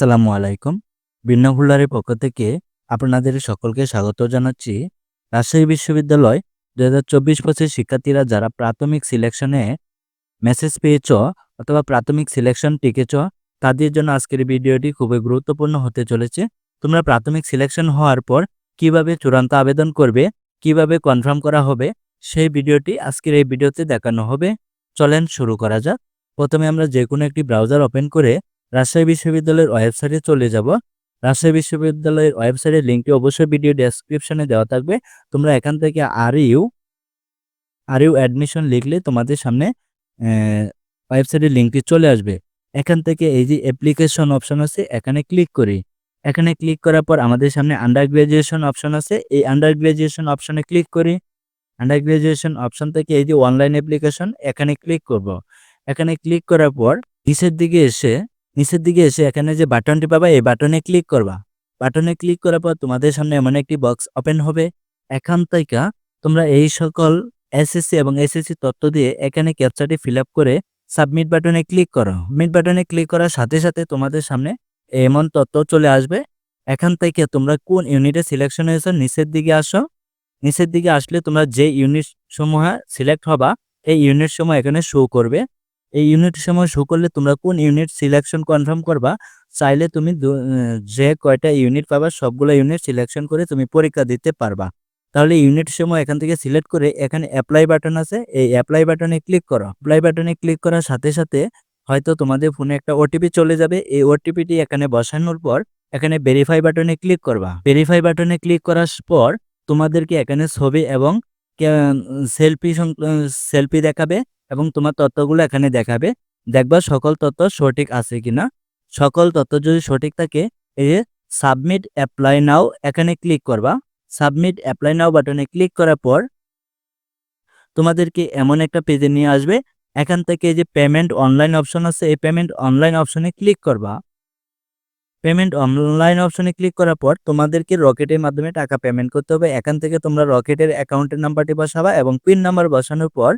আসসালামু আলাইকুম। বিন্নাহুল্লারের পক্ষ থেকে আপনাদের সকলকে স্বাগত জানাচ্ছি। রাজশাহী বিশ্ববিদ্যালয় দু হাজার চব্বিশ পঁচিশ শিক্ষার্থীরা যারা প্রাথমিক সিলেকশনে মেসেজ পেয়েছ অথবা প্রাথমিক সিলেকশন টিকেছ, তাদের জন্য আজকের ভিডিওটি খুবই গুরুত্বপূর্ণ হতে চলেছে। তোমরা প্রাথমিক সিলেকশন হওয়ার পর কীভাবে চূড়ান্ত আবেদন করবে, কীভাবে কনফার্ম করা হবে, সেই ভিডিওটি আজকের এই ভিডিওতে দেখানো হবে। চলেন শুরু করা যাক। প্রথমে আমরা যে কোনো একটি ব্রাউজার ওপেন করে রাজশাহী বিশ্ববিদ্যালয়ের ওয়েবসাইটে চলে যাব। রাজশাহী বিশ্ববিদ্যালয়ের ওয়েবসাইটের লিঙ্কটি অবশ্যই ভিডিও ডেসক্রিপশনে দেওয়া থাকবে। তোমরা এখান থেকে R U R U admission লিখলে তোমাদের সামনে ওয়েবসাইটের লিঙ্কটি চলে আসবে। এখান থেকে এই যে অ্যাপ্লিকেশন অপশন আছে, এখানে ক্লিক করি। এখানে ক্লিক করার পর আমাদের সামনে আন্ডার গ্রাজুয়েশন অপশন আছে। এই আন্ডার গ্রাজুয়েশন অপশনে ক্লিক করি। আন্ডার গ্রাজুয়েশন অপশন থেকে এই যে অনলাইন অ্যাপ্লিকেশন এখানে ক্লিক করব। এখানে ক্লিক করার পর নিচের দিকে এসে নিচের দিকে এসে এখানে যে বাটনটি পাবা, এই বাটনে ক্লিক করবা। বাটনে ক্লিক করার পর তোমাদের সামনে এমন একটি বক্স ওপেন হবে। এখান থেকে তোমরা এই সকল এসএসসি এবং এসএসসি তথ্য দিয়ে এখানে ক্যাপচারটি ফিল করে সাবমিট বাটনে ক্লিক করো। মিট বাটনে ক্লিক করার সাথে সাথে তোমাদের সামনে এমন তথ্য চলে আসবে। এখান থেকে তোমরা কোন ইউনিটে সিলেকশন হয়েছো নিচের দিকে আসো। নিচের দিকে আসলে তোমরা যে ইউনিট সমূহ সিলেক্ট হবা, এই ইউনিট সমূহ এখানে শো করবে। এই ইউনিট সময় শো করলে তোমরা কোন ইউনিট সিলেকশন কনফার্ম করবা, চাইলে তুমি যে কয়টা ইউনিট পাবা, সবগুলো ইউনিট সিলেকশন করে তুমি পরীক্ষা দিতে পারবা। তাহলে ইউনিট সময় এখান থেকে সিলেক্ট করে এখানে অ্যাপ্লাই বাটন আছে, এই অ্যাপ্লাই বাটনে ক্লিক করো। অ্যাপ্লাই বাটনে ক্লিক করার সাথে সাথে হয়তো তোমাদের ফোনে একটা ওটিপি চলে যাবে, এই ওটিপিটি এখানে বসানোর পর এখানে ভেরিফাই বাটনে ক্লিক করবা। ভেরিফাই বাটনে ক্লিক করার পর তোমাদেরকে এখানে ছবি এবং সেলফি সেলফি দেখাবে। এবং তোমার তথ্যগুলো এখানে দেখাবে। দেখবা সকল তথ্য সঠিক আছে কিনা। সকল তথ্য যদি সঠিক থাকে, এই যে সাবমিট অ্যাপ্লাই নাও এখানে ক্লিক করবা। সাবমিট অ্যাপ্লাই নাও বাটনে ক্লিক করার পর তোমাদেরকে এমন একটা পেজে নিয়ে আসবে। এখান থেকে যে পেমেন্ট অনলাইন অপশন আছে, এই পেমেন্ট অনলাইন অপশনে ক্লিক করবা। পেমেন্ট অনলাইন অপশনে ক্লিক করার পর তোমাদেরকে রকেটের মাধ্যমে টাকা পেমেন্ট করতে হবে। এখান থেকে তোমরা রকেটের অ্যাকাউন্টের নাম্বারটি বসাবা এবং পিন নাম্বার বসানোর পর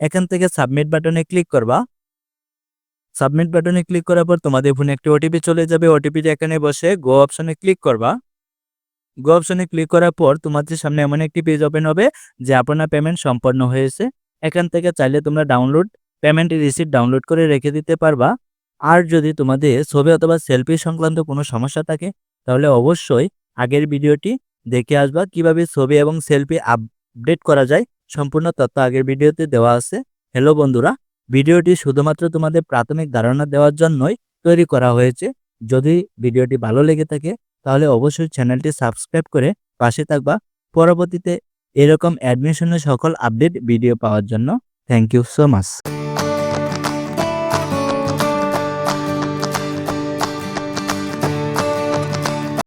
এখান থেকে সাবমিট বাটনে ক্লিক করবা। সাবমিট বাটনে ক্লিক করার পর তোমাদের ফোনে একটি ওটিপি চলে যাবে। ওটিপিটি এখানে বসে গো অপশনে ক্লিক করবা। গো অপশনে ক্লিক করার পর তোমাদের সামনে এমন একটি পেজ ওপেন হবে যে আপনার পেমেন্ট সম্পন্ন হয়েছে। এখান থেকে চাইলে তোমরা ডাউনলোড পেমেন্ট রিসিপ্ট ডাউনলোড করে রেখে দিতে পারবা। আর যদি তোমাদের ছবি অথবা সেলফি সংক্রান্ত কোনো সমস্যা থাকে, তাহলে অবশ্যই আগের ভিডিওটি দেখে আসবা। কীভাবে ছবি এবং সেলফি আপডেট করা যায় সম্পূর্ণ তথ্য আগের ভিডিওতে দেওয়া আছে। হ্যালো বন্ধুরা, ভিডিওটি শুধুমাত্র তোমাদের প্রাথমিক ধারণা দেওয়ার জন্যই তৈরি করা হয়েছে। যদি ভিডিওটি ভালো লেগে থাকে, তাহলে অবশ্যই চ্যানেলটি সাবস্ক্রাইব করে পাশে থাকবা। পরবর্তীতে এরকম অ্যাডমিশনের সকল আপডেট ভিডিও পাওয়ার জন্য থ্যাংক ইউ সো মাচ।